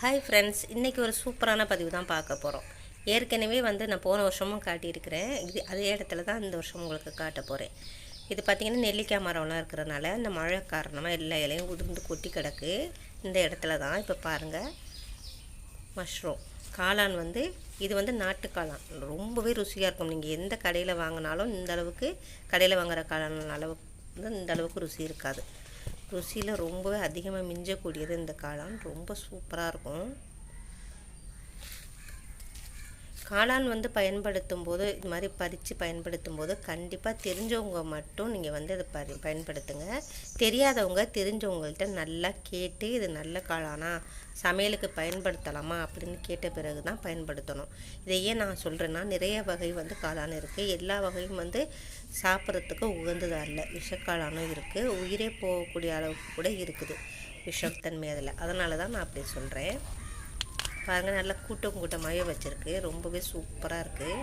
Hi friends இன்றைக்கி ஒரு சூப்பரான பதிவு தான் பார்க்க போகிறோம் ஏற்கனவே வந்து நான் போன வருஷமும் காட்டியிருக்கிறேன். இது அதே இடத்துல தான் இந்த வருஷம் உங்களுக்கு காட்ட போகிறேன் இது பார்த்திங்கன்னா நெல்லிக்காய் மரம்லாம் இருக்கிறனால இந்த மழை காரணமாக எல்லா இலையும் உதிர்ந்து கொட்டி கிடக்கு. இந்த இடத்துல தான் இப்போ பாருங்கள் மஷ்ரூம் காளான் வந்து இது வந்து நாட்டு காளான். ரொம்பவே ருசியாக இருக்கும். நீங்கள் எந்த கடையில் வாங்கினாலும் இந்த அளவுக்கு கடையில் வாங்குற காளான் அளவு வந்து இந்த அளவுக்கு ருசி இருக்காது. ருசியில் ரொம்பவே அதிகமாக மிஞ்சக்கூடியது இந்த காளான். ரொம்ப சூப்பராக இருக்கும். காளான் வந்து பயன்படுத்தும் போது இது மாதிரி பறித்து பயன்படுத்தும் போது கண்டிப்பாக தெரிஞ்சவங்க மட்டும் நீங்கள் வந்து அதை பரி பயன்படுத்துங்க. தெரியாதவங்க தெரிஞ்சவங்கள்ட்ட நல்லா கேட்டு இது நல்ல காளானா சமையலுக்கு பயன்படுத்தலாமா அப்படின்னு கேட்ட பிறகு தான் பயன்படுத்தணும். இதை ஏன் நான் சொல்கிறேன்னா நிறைய வகை வந்து காளான் இருக்குது எல்லா வகையும் வந்து சாப்பிட்றதுக்கு உகந்ததாக இல்லை. விஷக்காளானும் இருக்குது உயிரே போகக்கூடிய அளவுக்கு கூட இருக்குது விஷத்தன்மை அதில் அதனால தான் நான் அப்படி சொல்கிறேன் பாருங்கள் நல்லா கூட்டம் கூட்டமாகவே வச்சுருக்கு. ரொம்பவே சூப்பராக இருக்குது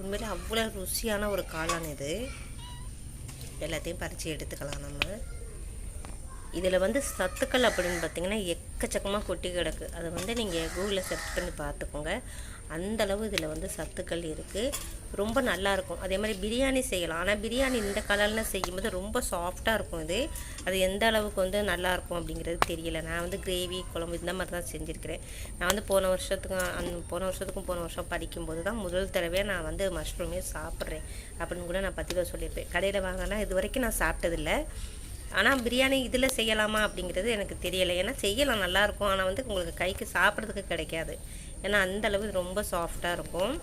உண்மையிலே அவ்வளோ ருசியான ஒரு காளான் இது. எல்லாத்தையும் பறித்து எடுத்துக்கலாம் நம்ம. இதில் வந்து சத்துக்கள் அப்படின்னு பார்த்தீங்கன்னா எக்கச்சக்கமாக கொட்டி கிடக்கு. அதை வந்து நீங்கள் கூகுளில் சர்ச் பண்ணி பார்த்துக்கோங்க. அந்தளவு இதில் வந்து சத்துக்கள் இருக்குது ரொம்ப நல்லாயிருக்கும் அதே மாதிரி பிரியாணி செய்யலாம். ஆனால் பிரியாணி இந்த கலரில் செய்யும்போது ரொம்ப சாஃப்டாக இருக்கும் இது. அது எந்த அளவுக்கு வந்து நல்லாயிருக்கும் அப்படிங்கிறது தெரியல. நான் வந்து கிரேவி குழம்பு இந்த மாதிரி தான் செஞ்சுருக்கிறேன். நான் வந்து போன வருஷத்துக்கும் அந் போன வருஷத்துக்கும் போன வருஷம் படிக்கும்போது தான் முதல் தடவையாக நான் வந்து மஷ்ரூமே சாப்பிட்றேன் அப்படின்னு கூட நான் பதிவாக சொல்லியிருப்பேன். கடையில் வாங்கினா இது வரைக்கும் நான் சாப்பிட்டதில்லை. ஆனால் பிரியாணி இதில் செய்யலாமா அப்படிங்கிறது எனக்கு தெரியலை. ஏன்னா செய்யலாம் நல்லாயிருக்கும். ஆனால் வந்து உங்களுக்கு கைக்கு சாப்பிட்றதுக்கு கிடைக்காது. ஏன்னா அந்தளவு ரொம்ப சாஃப்டாக இருக்கும்.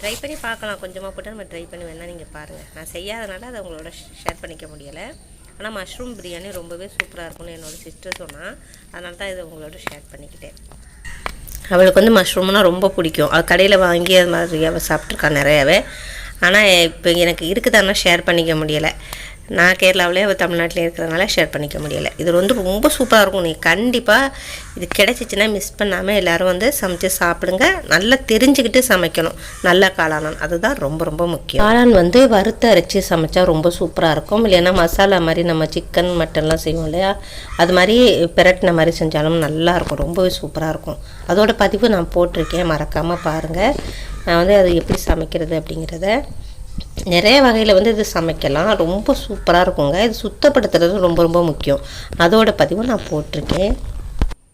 ட்ரை பண்ணி பார்க்கலாம். கொஞ்சமாக போட்டு நம்ம ட்ரை பண்ணி வேணால் நீங்கள் பாருங்கள் நான் செய்யாதனால அதை உங்களோட ஷேர் பண்ணிக்க முடியலை. ஆனால் மஷ்ரூம் பிரியாணி ரொம்பவே சூப்பராக இருக்கும்னு என்னோடய சிஸ்டர் சொன்னால் அதனால தான் இதை உங்களோட ஷேர் பண்ணிக்கிட்டேன். அவளுக்கு வந்து மஷ்ரூம்னால் ரொம்ப பிடிக்கும். அது கடையில் வாங்கி அது மாதிரி அவள் சாப்பிட்ருக்கா நிறையாவே. ஆனால் இப்போ எனக்கு இருக்குதானா ஷேர் பண்ணிக்க முடியலை. நான் கேரளாவிலே அவள் தமிழ்நாட்டிலே இருக்கிறதுனால ஷேர் பண்ணிக்க முடியலை. இது வந்து ரொம்ப சூப்பராக இருக்கும். நீங்கள் கண்டிப்பாக இது கிடச்சிச்சின்னா மிஸ் பண்ணாமல் எல்லோரும் வந்து சமைச்சு சாப்பிடுங்க. நல்லா தெரிஞ்சுக்கிட்டு சமைக்கணும். நல்ல காளான் அதுதான் ரொம்ப ரொம்ப முக்கியம். காளான் வந்து வறுத்து அரைச்சி சமைச்சா ரொம்ப சூப்பராக இருக்கும். இல்லைன்னா மசாலா மாதிரி நம்ம சிக்கன் மட்டன்லாம் செய்வோம் இல்லையா? அது மாதிரி பிரட்டின மாதிரி செஞ்சாலும் நல்லாயிருக்கும் ரொம்பவே சூப்பராக இருக்கும். அதோட பதிவு நான் போட்டிருக்கேன். மறக்காமல் பாருங்கள் நான் வந்து அது எப்படி சமைக்கிறது அப்படிங்கிறத நிறைய வகையில் வந்து இது சமைக்கலாம். ரொம்ப சூப்பராக இருக்குங்க. இது சுத்தப்படுத்துறது ரொம்ப ரொம்ப முக்கியம். அதோட பதிவும் நான் போட்டிருக்கேன்.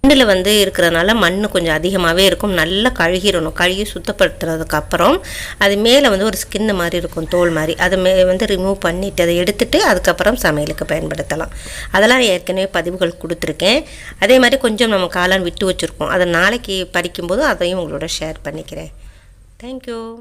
மண்ணில் வந்து இருக்கிறதுனால மண் கொஞ்சம் அதிகமாகவே இருக்கும். நல்லா கழுகிடணும். கழுகி சுத்தப்படுத்துறதுக்கப்புறம் அது மேலே வந்து ஒரு ஸ்கின்னு மாதிரி இருக்கும் தோல் மாதிரி. அதை மே வந்து ரிமூவ் பண்ணிவிட்டு அதை எடுத்துகிட்டு அதுக்கப்புறம் சமையலுக்கு பயன்படுத்தலாம். அதெல்லாம் ஏற்கனவே பதிவுகள் கொடுத்துருக்கேன். அதே மாதிரி கொஞ்சம் நம்ம காளான் விட்டு வச்சுருக்கோம். அதை நாளைக்கு படிக்கும்போது அதையும் உங்களோட ஷேர் பண்ணிக்கிறேன். தேங்க்யூ